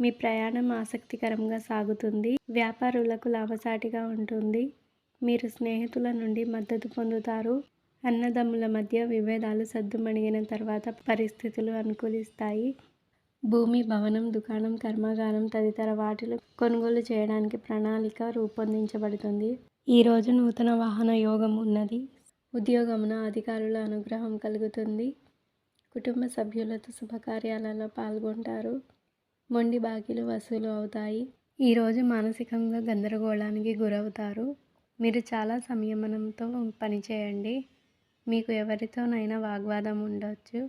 మీ ప్రయాణం ఆసక్తికరంగా సాగుతుంది. వ్యాపారులకు లాభసాటిగా ఉంటుంది. మీరు స్నేహితుల నుండి మద్దతు పొందుతారు. అన్నదమ్ముల మధ్య విభేదాలు సద్దుమణిగిన తర్వాత పరిస్థితులు అనుకూలిస్తాయి. భూమి భవనం దుకాణం కర్మాగారం తదితర వాటిలో కొనుగోలు చేయడానికి ప్రణాళిక రూపొందించబడుతుంది. ఈరోజు నూతన వాహన యోగం ఉన్నది. ఉద్యోగమున అధికారుల అనుగ్రహం కలుగుతుంది. కుటుంబ సభ్యులతో శుభకార్యాలలో పాల్గొంటారు. మొండి బాకీలు వసూలు అవుతాయి. ఈరోజు మానసికంగా గందరగోళానికి గురవుతారు. మీరు చాలా సంయమనంతో పనిచేయండి మీకు ఎవరితోనైనా వాగ్వాదం ఉండవచ్చు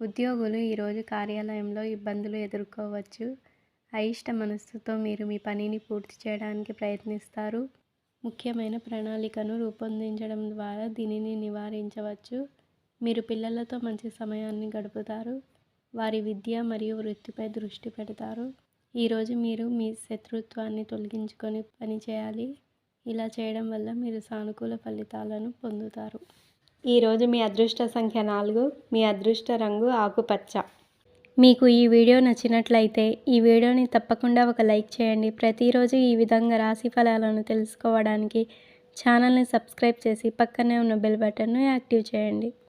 ఉద్యోగులు ఈరోజు కార్యాలయంలో ఇబ్బందులు ఎదుర్కోవచ్చు. అయిష్ట మనస్సుతో మీరు మీ పనిని పూర్తి చేయడానికి ప్రయత్నిస్తారు. ముఖ్యమైన ప్రణాళికను రూపొందించడం ద్వారా దీనిని నివారించవచ్చు. మీరు పిల్లలతో మంచి సమయాన్ని గడుపుతారు. వారి విద్య మరియు వృత్తిపై దృష్టి పెడతారు. ఈరోజు మీరు మీ శత్రుత్వాన్ని తొలగించుకొని పనిచేయాలి ఇలా చేయడం వల్ల మీరు సానుకూల ఫలితాలను పొందుతారు. ఈరోజు మీ అదృష్ట సంఖ్య నాలుగు మీ అదృష్ట రంగు ఆకుపచ్చ. మీకు ఈ వీడియో నచ్చినట్లయితే ఈ వీడియోని తప్పకుండా ఒక లైక్ చేయండి. ప్రతిరోజు ఈ విధంగా రాశి ఫలాలను తెలుసుకోవడానికి ఛానల్ని సబ్స్క్రైబ్ చేసి పక్కనే ఉన్న బెల్ బటన్ను యాక్టివ్ చేయండి.